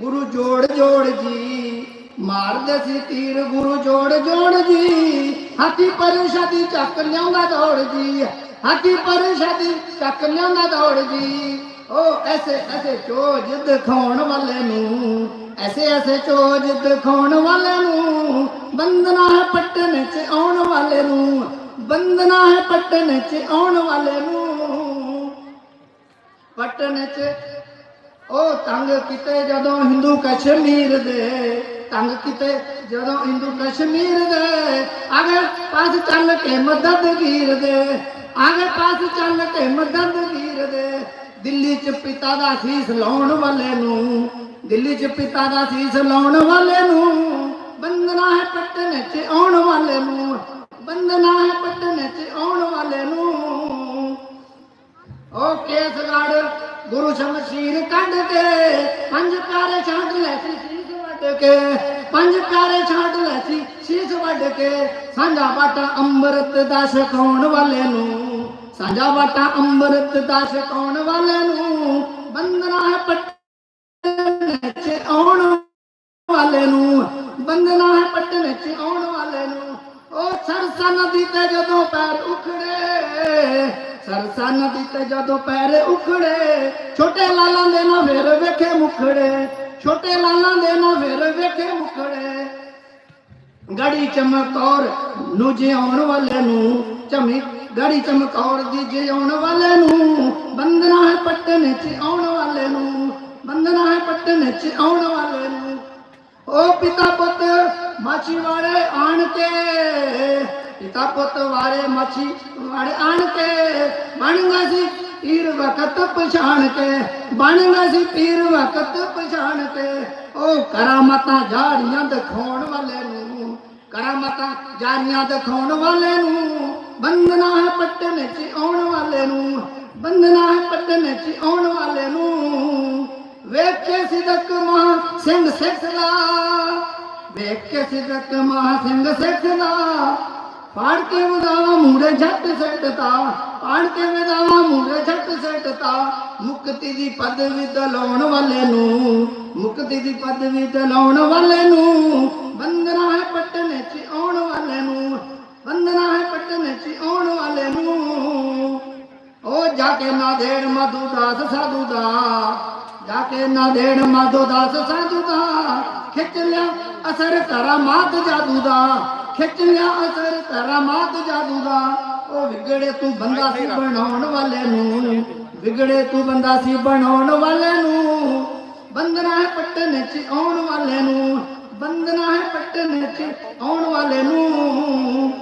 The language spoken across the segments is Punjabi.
ਗੁਰੂ ਜੋੜ ਜੋੜ ਜੀ, ਮਾਰਦੇ ਸੀ ਤੀਰ ਗੁਰੂ ਜੋੜ ਜੋੜ ਜੀ। ਹਾਥੀ ਪਰ ਚੱਕ ਲਿਆਉਂਦਾ ਦੌੜ ਜੀ, ਹਾਥੀ ਪਰ ਚੱਕ ਲਿਆਉਂਦਾ ਦੌੜ ਜੀ। ਉਹ ਐਸੇ ਐਸੇ ਚੋਜ ਦਿਖਾਉਣ ਵਾਲੇ ਨੂੰ, ਐਸੇ ਐਸੇ ਚੋਜ ਦਿਖਾਉਣ ਵਾਲੇ ਨੂੰ ਬੰਦਨਾ ਹੈ ਪੱਟਨ ਚ ਆਉਣ ਵਾਲੇ ਨੂੰ ਬੰਦਨਾ ਹੈ ਪੱਟਨ ਚ ਆਉਣ ਵਾਲੇ ਨੂੰ। ਪਟਨ ਚ ਉਹ ਤੰਗ ਕਿਤੇ ਜਦੋਂ ਹਿੰਦੂ ਕਸ਼ਮੀਰ ਦੇ, ਤੰਗ ਕਿਤੇ ਜਦੋਂ ਹਿੰਦੂ ਕਸ਼ਮੀਰ ਦੇ ਅਗੇ ਪਾਸ ਚੱਲ ਕੇ ਮਦਦ ਦੇ ਅਗੇ ਪਾਸ ਚੱਲ ਕੇ ਮਦਦ ਦੇ। ਦਿੱਲੀ ਚ ਪਿਤਾ ਦਾ ਸੀਸ ਲਾਉਣ ਵਾਲੇ ਨੂੰ, ਦਿੱਲੀ ਚ ਪਿਤਾ ਦਾ ਸੀਸ ਲਾਉਣ ਵਾਲੇ ਨੂੰ, ਬੰਦਨਾ ਹੈ ਪਟਨ ਚ ਆਉਣ ਵਾਲੇ ਨੂੰ, ਬੰਦਨਾ ਹੈ ਪਟਨ ਚ ਆਉਣ ਵਾਲੇ ਨੂੰ। ਓ ਕੇਸਗੜ ਗੁਰੂ ਸ਼ਮਸ਼ੀਰ ਕੱਢ ਕੇ ਪੰਜ ਕਾਰੇ ਛਾਂਟ ਲੈ ਸੀ ਸੀਸ ਵੱਢ ਕੇ, ਪੰਜ ਕਾਰੇ ਛਾਂਟ ਲੈ ਸੀ ਸੀਸ ਵੱਢ ਕੇ। ਸਾਂਝਾ ਬਾਟਾ ਅੰਮ੍ਰਿਤ ਦਾ ਛਕਾਉਣ ਵਾਲੇ ਨੂੰ, ਸਾਂਝਾ ਬਾਟਾ ਅੰਮ੍ਰਿਤ ਦਾ ਛਕਾਉਣ ਵਾਲੇ ਨੂੰ, ਬੰਦਨਾ ਹੈ ਪੱਟਨ ਚ ਆਉਣ ਵਾਲੇ ਨੂੰ, ਬੰਦਨਾ ਹੈ ਪੱਟਨ ਚ ਆਉਣ ਵਾਲੇ ਨੂੰ। ਉਹ ਸਰਸਾ ਨਦੀ ਤੇ ਜਦੋਂ ਪੈਰ ਉਖੜੇ ਸਰਸਾ ਨਦੀ ਤੇ ਜਦੋਂ ਪੈਰ ਉਖੜੇ, ਛੋਟੇ ਲਾਲਾਂ ਦੇ ਨਾ ਫੇਰ ਵੇਖੇ ਮੁਖੜੇ, ਛੋਟੇ ਲਾਲਾਂ ਦੇ ਨਾ ਫੇਰ ਵੇਖੇ ਮੁਖੜੇ। ਗੜੀ ਚਮਕੌਰ ਨੂੰ ਜਿਉਣ ਵਾਲੇ ਨੂੰ ਚਮੀ ਗੜੀ ਚਮਕੌਰ ਦੀ ਜਿਉਣ ਵਾਲੇ ਨੂੰ ਬੰਦਨਾ ਹੈ ਪੱਟਨ ਚ ਆਉਣ ਵਾਲੇ ਨੂੰ ਬੰਦਨਾ ਹੈ ਪੱਟਨ ਚ ਆਉਣ ਵਾਲੇ ਨੂੰ। ਓ ਪਿਤਾ ਪੁੱਤ ਮਾਛੀ ਵਾਲੇ ਆਣ ਕੇ ਪਿਤਾ ਪੁੱਤ ਵਾਲੇ ਮਾਛੀ ਵਾਲੇ ਆਣ ਕੇ ਬਣ ਗਿਆ ਸੀ, ਪੀਰ ਵਕਤ ਪਛਾਣ ਕੇ। ਬਣ ਗਿਆ ਸੀ ਪੀਰ ਵਕਤ ਪਛਾਣ ਦਿਖਾਉਣ ਵਾਲੇ ਨੂੰ, ਕਰਾਮਾਤਾਂ ਜਾੜੀਆਂ ਦਿਖਾਉਣ ਵਾਲੇ ਨੂੰ। ਬੰਦਨਾ ਹੈ ਪੱਟਨ ਚ ਆਉਣ ਵਾਲੇ ਨੂੰ ਬੰਦਨਾ ਹੈ ਪੱਟਨ ਚ ਆਉਣ ਵਾਲੇ ਨੂੰ। ਵੇਖੇ ਸਿਦਕ ਮਹਾ ਸਿੰਘ ਸਿੱਖਲਾ, ਵੇਖੇ ਸਿਦਕ ਮਹਾ ਸਿੰਘ ਸਿੱਖਲਾ। ਪਾੜ ਕੇ ਵਦਾਵਾ ਮੂੜੇ ਝੱਟ ਸੱਟਤਾ ਪਾੜ ਕੇ ਵਦਾਵਾ ਮੂੜੇ ਝੱਟ ਸੱਟਤਾ ਮੁਕਤੀ ਦੀ ਪਦਵੀ ਦਲਾਉਣ ਵਾਲੇ ਨੂੰ, ਮੁਕਤੀ ਦੀ ਪਦਵੀ ਦਲਾਉਣ ਵਾਲੇ ਨੂੰ, ਬੰਦਨਾ ਹੈ ਪਟਨ ਚ ਆਉਣ ਵਾਲੇ ਨੂੰ, ਬੰਦਨਾ ਹੈ ਪਟਨ ਚ ਆਉਣ ਵਾਲੇ ਨੂੰ। ਉਹ ਜਾ ਕੇ ਨਾ ਦੇਣ ਮਧੂ ਦਾਸ ਸਾਧੂ ਦਾ, ਜਾ ਕੇ ਨਾ ਦੇਣ ਮਾਧੋ ਦਾਸ ਸਾਧੂ ਦਾ। ਖਿੱਚ ਲਿਆ ਅਸਰ ਕਰਾਮਾਤ ਜਾਦੂ ਦਾ। ਖਿੱਚ ਲਿਆ ਅਸਰ ਕਰਾਮਾਤ ਜਾਦੂ ਦਾ। ਉਹ ਵਿਗੜੇ ਤੂੰ ਬੰਦਾ ਸੀ ਬਣਾਉਣ ਵਾਲੇ ਨੂੰ। ਵਿਗੜੇ ਤੂੰ ਬੰਦਾ ਸੀ ਬਣਾਉਣ ਵਾਲੇ ਨੂੰ। ਬੰਦਨਾ ਹੈ ਪੱਟਨ ਚ ਆਉਣ ਵਾਲੇ ਨੂੰ। ਬੰਦਨਾ ਹੈ ਪੱਟਨ ਚ ਆਉਣ ਵਾਲੇ ਨੂੰ।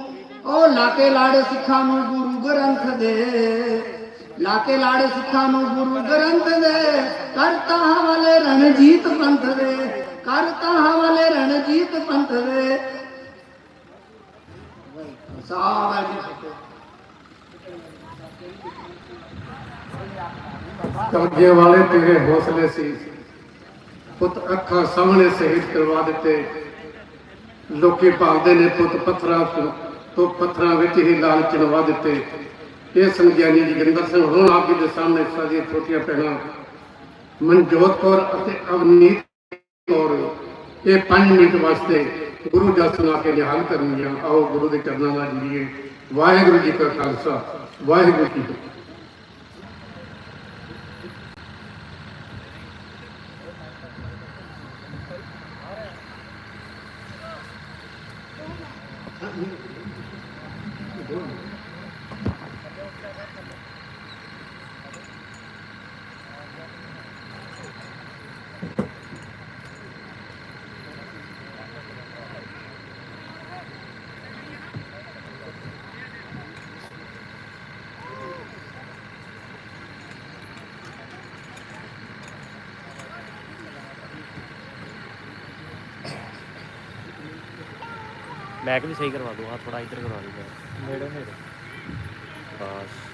ਉਹ ਲਾਕੇ ਲਾੜ ਸਿੱਖਾਂ ਨੂੰ ਗੁਰੂ ਗ੍ਰੰਥ ਦੇ। ਲਾਕੇ ਲਾੜ ਸਿੱਖਾਂ ਨੂੰ ਗੁਰੂ ਗ੍ਰੰਥ ਦੇ। ਕਰਤਾ ਹਵਾਲੇ ਰਣਜੀਤ ਪੰਥ ਦੇ। ਕਰਤਾ ਹਵਾਲੇ ਰਣਜੀਤ ਪੰਥ ਦੇ। ਸਾਰਾ ਜੀ ਕਬਜੇ ਵਾਲੇ ਤੇਰੇ ਹੌਸਲੇ ਸੀ। ਪੁੱਤ ਅੱਖਾਂ ਸਾਹਮਣੇ ਸ਼ਹੀਦ ਕਰਵਾ ਦਿੱਤੇ। ਲੋਕੀ ਭਾਲਦੇ ਨੇ ਪੁੱਤ ਪੱਥਰਾਂ ਤੋਂ ਪੱਥਰਾਂ ਵਿੱਚ ਹੀ ਲਾਲ ਚਿਣਵਾ ਦਿੱਤੇ। ਇਹ ਸੰਗਿਆਨੀ ਜਗਿੰਦਰ ਸਿੰਘ ਹੁਣ ਆਪ ਜੀ ਦੇ ਸਾਹਮਣੇ ਸਾਡੀਆਂ ਛੋਟੀਆਂ ਭੈਣਾਂ ਮਨਜੋਤ ਕੌਰ ਅਤੇ ਅਵਨੀਤ ਕੌਰ। ਇਹ 5 ਮਿੰਟ ਵਾਸਤੇ ਗੁਰੂ ਜਸ ਲਾ ਕੇ ਨਿਹਾਲ ਕਰਨਗੀਆਂ। ਆਓ ਗੁਰੂ ਦੇ ਚਰਨਾਂ ਨਾਲ ਜੁੜੀਏ। ਵਾਹਿਗੁਰੂ ਜੀ ਕਾ ਖਾਲਸਾ। ਵਾਹਿਗੁਰੂ ਜੀ ਕੀ ਫਤਿਹ। ਮੈਕ ਵੀ ਸਹੀ ਕਰਵਾ ਦੋ ਹਾਂ ਥੋੜਾ ਇੱਧਰ ਕਰਵਾ ਦਿਓ ਨੇੜੇ ਨੇੜੇ ਬਸ।